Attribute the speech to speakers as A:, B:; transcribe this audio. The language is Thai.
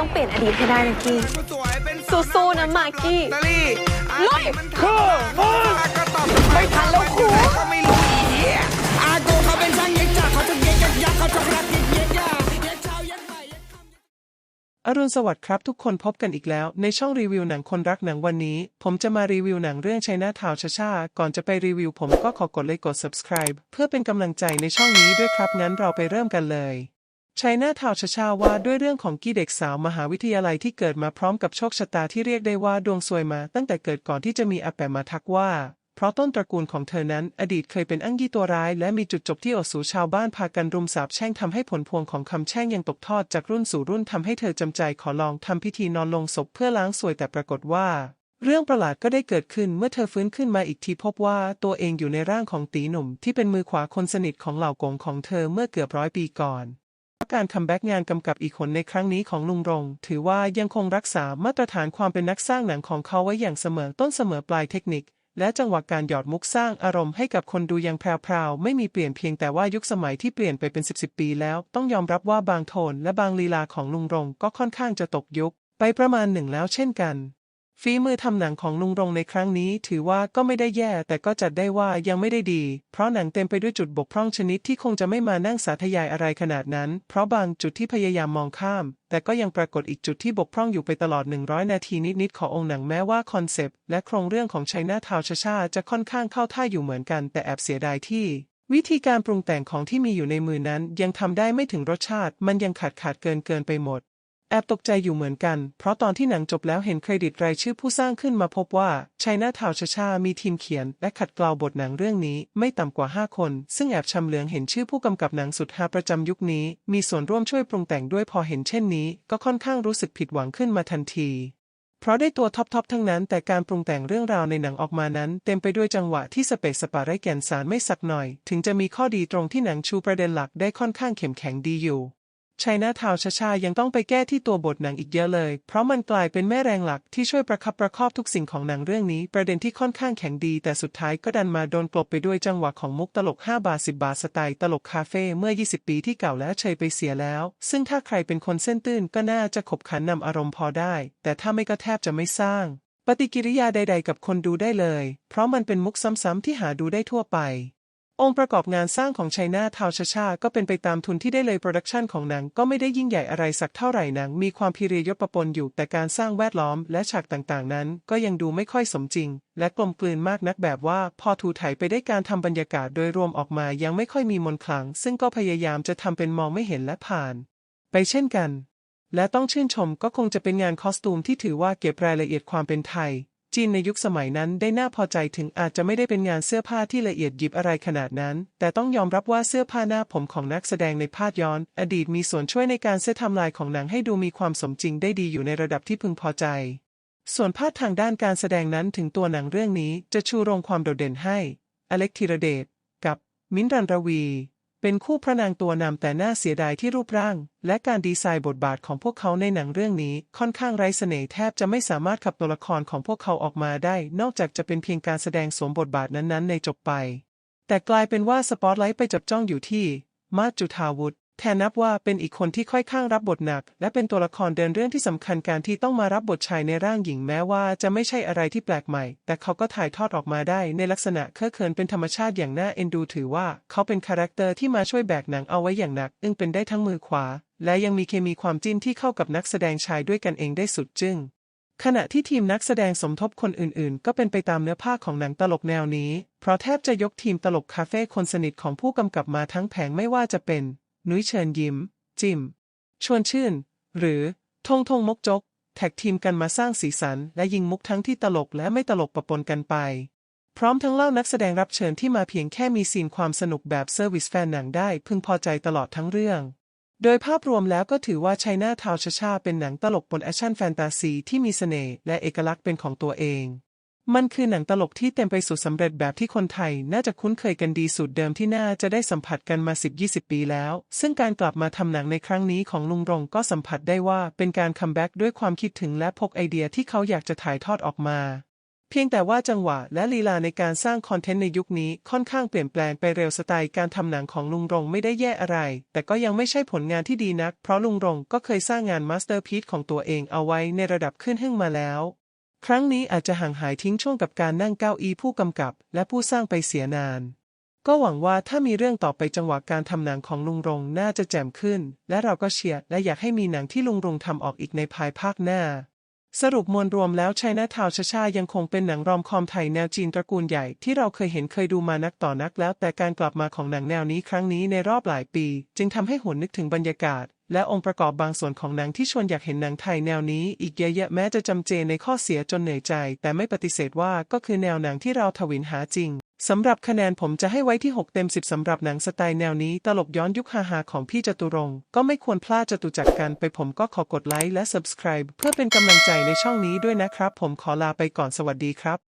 A: ต้องเปลี่ยนอดีตให้ได้นะกี้ สู้ๆนะมากกี้
B: ลุยคือมึง
A: ไม่ทันแล้วครู
B: อาโกเขาเป็นช่างเย็กจากเขาจะเย็กยักยักเขาจะรักเย็กเย็กยาเย็กเช้าเย็กบ่ายเย็กค่ำ
C: อรุณสวัสดิ์ครับทุกคนพบกันอีกแล้ว ในช่องรีวิวหนังคนรักหนังวันนี้ ผมจะมารีวิวหนังเรื่อง China Town ชาชาก่อนจะไปรีวิวผมก็ขอกดไลค์กด subscribe เพื่อเป็นกำลังใจในช่องนี้ด้วยครับงั้นเราไปเริ่มกันเลย China Town ชาชาว่าด้วยเรื่องของกี้เด็กสาวมหาวิทยาลัยที่เกิดมาพร้อมกับโชคชะตาที่เรียกได้ว่าดวงซวยมา ตั้งแต่เกิดก่อนที่จะมีอาแปะมาทักว่า เพราะต้นตระกูลของเธอนั้น อดีตเคยเป็นอั้งยี่ตัวร้าย และมีจุดจบที่อดสูชาวบ้านพากันรุมสาบแช่งทำให้ผลพวงของคำแช่งยังตกทอดจากรุ่นสู่รุ่นทำให้เธอจำใจขอลองทำพิธีนอนลงศพเพื่อล้างสวยแต่ปรากฏว่าเรื่องประหลาดก็ได้เกิดขึ้นเมื่อเธอฟื้นขึ้นมาอีกทีพบว่าตัวเองอยู่ในร่างของตีหนุ่มที่เป็นมือขวาคนสนิทของเหล่ากงของเธอเมื่อเกือบร้อยปีก่อน การคัมแบ็กงานกำกับอีกคนในครั้งนี้ของลุงรง ถือว่ายังคงรักษามาตรฐานความเป็นนักสร้างหนังของเขาไว้อย่างเสมอต้นเสมอปลายเทคนิค และจังหวะการหยอดมุกสร้างอารมณ์ให้กับคนดูยังแพรวๆไม่มีเปลี่ยนเพียงแต่ว่ายุคสมัยที่เปลี่ยนไปเป็นสิบสิบปีแล้ว ต้องยอมรับว่าบางโทนและบางลีลาของลุงรงก็ค่อนข้างจะตกยุค ไปประมาณหนึ่งแล้วเช่นกัน ฝีมือทำหนังของลุงรงในครั้งนี้ถือว่าก็ไม่ได้แย่ แต่ก็จัดได้ว่ายังไม่ได้ดี เพราะหนังเต็มไปด้วยจุดบกพร่องชนิดที่คงจะไม่มานั่งสาธยายอะไรขนาดนั้น เพราะบางจุดที่พยายามมองข้าม แต่ก็ยังปรากฏอีกจุดที่บกพร่องอยู่ไปตลอด 100 นาทีนิดๆขององค์หนังแม้ว่าคอนเซปต์และโครงเรื่องของไชน่าทาวชาชาจะค่อนข้างเข้าท่าอยู่เหมือนกัน แต่แอบเสียดายที่วิธีการปรุงแต่งของที่มีอยู่ในมือนั้นยังทำได้ไม่ถึงรสชาติ มันยังขาดขาดเกินเกินไปหมด แอบตกใจอยู่เหมือนกัน เพราะตอนที่หนังจบแล้วเห็นเครดิตรายชื่อผู้สร้างขึ้นมาพบว่าชัยนาทาวชาชา มีทีมเขียน และขัดเกลาบทหนังเรื่องนี้ไม่ต่ำกว่า 5 คน ซึ่งแอบชำเหลืองเห็นชื่อผู้กำกับหนังสุดฮาประจำยุคนี้ มีส่วนร่วมช่วยปรุงแต่งด้วยพอเห็นเช่นนี้ ก็ค่อนข้างรู้สึกผิดหวังขึ้นมาทันทีเพราะได้ตัวท็อปๆทั้งนั้นแต่การปรุงแต่งเรื่องราวในหนังออกมานั้น เต็มไปด้วยจังหวะที่สเปซสปาไรแกนสารไม่สักหน่อย ถึงจะมีข้อดีตรงที่หนังชูประเด็นหลักได้ค่อนข้างเข้มแข็งดีอยู่ ชัยนาทาวชาชายังต้องไปแก้ที่ตัวบทหนังอีกเยอะเลย เพราะมันกลายเป็นแม่แรงหลักที่ช่วยประคับประคอบทุกสิ่งของหนังเรื่องนี้ ประเด็นที่ค่อนข้างแข็งดี แต่สุดท้ายก็ดันมาโดนกลบไปด้วยจังหวะของมุกตลก 5 บาท 10 บาทสไตล์ตลกคาเฟ่เมื่อ 20 ปีที่เก่าแล้วเชยไปเสียแล้ว ซึ่งถ้าใครเป็นคนเส้นตื้นก็น่าจะขบขันนำอารมณ์พอได้ แต่ถ้าไม่ก็แทบจะไม่สร้างปฏิกิริยาใด ๆ กับคนดูได้เลย เพราะมันเป็นมุกซ้ำๆที่หาดูได้ทั่วไป องค์ประกอบงานสร้างของไชน่าทาวชาชาก็เป็นไปตามทุนที่ได้เลยโปรดักชันของหนังก็ไม่ได้ยิ่งใหญ่อะไรสักเท่าไหร่หนังมีความพิเรยศปะปนอยู่ แต่การสร้างแวดล้อมและฉากต่างๆ นั้น ก็ยังดูไม่ค่อยสมจริง และกลมกลืนมากนักแบบว่า พอถูถ่ายไปได้การทำบรรยากาศโดยรวมออกมายังไม่ค่อยมีมนต์ขลัง ซึ่งก็พยายามจะทำเป็นมองไม่เห็นและผ่าน ไปเช่นกัน และต้องชื่นชมก็คงจะเป็นงานคอสตูมที่ถือว่าเก็บรายละเอียดความเป็นไทย จีนในยุคสมัยนั้นได้น่าพอใจถึงอาจจะไม่ได้เป็นงานเสื้อผ้าที่ละเอียดยิบอะไรขนาดนั้น แต่ต้องยอมรับว่าเสื้อผ้าหน้าผมของนักแสดงในภาพย้อน อดีตมีส่วนช่วยในการเซตไทำลายของหนังให้ดูมีความสมจริงได้ดีอยู่ในระดับที่พึงพอใจ ส่วนพาดทางด้านการแสดงนั้นถึงตัวหนังเรื่องนี้จะชูโรงความโดดเด่นให้ อเล็กธีรเดชกับ มิ้นท์รันรวี เป็นคู่พระนางตัวนำแต่น่าเสียดายที่รูปร่าง และการดีไซน์บทบาทของพวกเขาในหนังเรื่องนี้ค่อนข้างไร้เสน่ห์แทบจะไม่สามารถขับตัวละครของพวกเขาออกมาได้ นอกจากจะเป็นเพียงการแสดงสวมบทบาทนั้นๆ ในจบไป แต่กลายเป็นว่าสปอตไลท์ไปจับจ้องอยู่ที่ มาสจุธาวุฒ แทนนับว่าเป็นอีกคนที่ค่อยข้างรับบทหนัก และเป็นตัวละครเดินเรื่องที่สำคัญการที่ต้องมารับบทชายในร่างหญิงแม้ว่าจะไม่ใช่อะไรที่แปลกใหม่ แต่เขาก็ถ่ายทอดออกมาได้ในลักษณะเคอะเขินเป็นธรรมชาติอย่างน่าเอ็นดูถือว่า เขาเป็นคาแรคเตอร์ที่มาช่วยแบกหนังเอาไว้อย่างหนัก อึ้งเป็นได้ทั้งมือขวา และยังมีเคมีความจิ้นที่เข้ากับนักแสดงชายด้วยกันเองได้สุดจึ้งขณะที่ทีมนักแสดงสมทบคนอื่นๆ ก็เป็นไปตามเนื้อผ้าของหนังตลกแนวนี้ เพราะแทบจะยกทีมตลกคาเฟ่คนสนิทของผู้กำกับมาทั้งแผงไม่ว่าจะเป็น นุ้ยเชิญยิ้ม จิม ชวนชื่น หรือทงทงมกจก แท็กทีมกันมาสร้างสีสัน และยิงมุกทั้งที่ตลกและไม่ตลกปะปนกันไป พร้อมทั้งเล่านักแสดงรับเชิญที่มาเพียงแค่มีซีนความสนุกแบบเซอร์วิสแฟนหนังได้พึงพอใจตลอดทั้งเรื่องโดยภาพรวมแล้วก็ถือว่าไชัยนาทาวชาชาเป็นหนังตลกบนแอคชั่นแฟนตาซีที่มีเสน่ห์และเอกลักษณ์เป็นของตัวเอง มันคือหนังตลกที่เต็มไปสู่สำเร็จแบบที่คนไทย น่าจะคุ้นเคยกันดีสูตรเดิมที่น่าจะได้สัมผัสกันมา 10-20 ปีแล้ว ซึ่งการกลับมาทำหนังในครั้งนี้ของลุงรงก็สัมผัสได้ว่าเป็นการคัมแบ็กด้วยความคิดถึงและพกไอเดียที่เขาอยากจะถ่ายทอดออกมา เพียงแต่ว่าจังหวะและลีลาในการสร้างคอนเทนต์ในยุคนี้ค่อนข้างเปลี่ยนแปลงไปเร็วสไตล์การทำหนังของลุงรงไม่ได้แย่อะไร แต่ก็ยังไม่ใช่ผลงานที่ดีนัก เพราะลุงรงก็เคยสร้างงานมาสเตอร์พีซของตัวเองเอาไว้ในระดับขึ้นหึ่งมาแล้ว ครั้งนี้อาจจะห่างหายทิ้งช่วงกับการนั่งเก้าอี้ผู้กำกับ และผู้สร้างไปเสียนาน ก็หวังว่าถ้ามีเรื่องต่อไปจังหวะการทำหนังของลุงรงน่าจะแจ่มขึ้น และเราก็เชียร์และอยากให้มีหนังที่ลุงรงทำออกอีกในภายภาคหน้า สรุปมวลรวมแล้วชัยนาทาวชาชายังคงเป็นหนังรอมคอมไทยแนวจีนตระกูลใหญ่ที่เราเคยเห็นเคยดูมานักต่อนักแล้วแต่การกลับมาของหนังแนวนี้ครั้งนี้ในรอบหลายปี จึงทำให้หวนนึกถึงบรรยากาศ และองค์ประกอบบางส่วนของหนังที่ชวนอยากเห็นหนังไทยแนวนี้ อีกเยอะแยะแม้จะจำเจในข้อเสียจนเหนื่อยใจ แต่ไม่ปฏิเสธว่าก็คือแนวหนังที่เราทวินหาจริงสำหรับคะแนนผมจะให้ไว้ที่ 6 เต็ม 10 สำหรับหนังสไตล์แนวนี้ ตลกย้อนยุคฮาๆของพี่จตุรงก็ไม่ควรพลาดจตุจักรกันไปผมก็ขอกดไลค์และ subscribe เพื่อเป็นกำลังใจในช่องนี้ด้วยนะครับ ผมขอลาไปก่อนสวัสดีครับ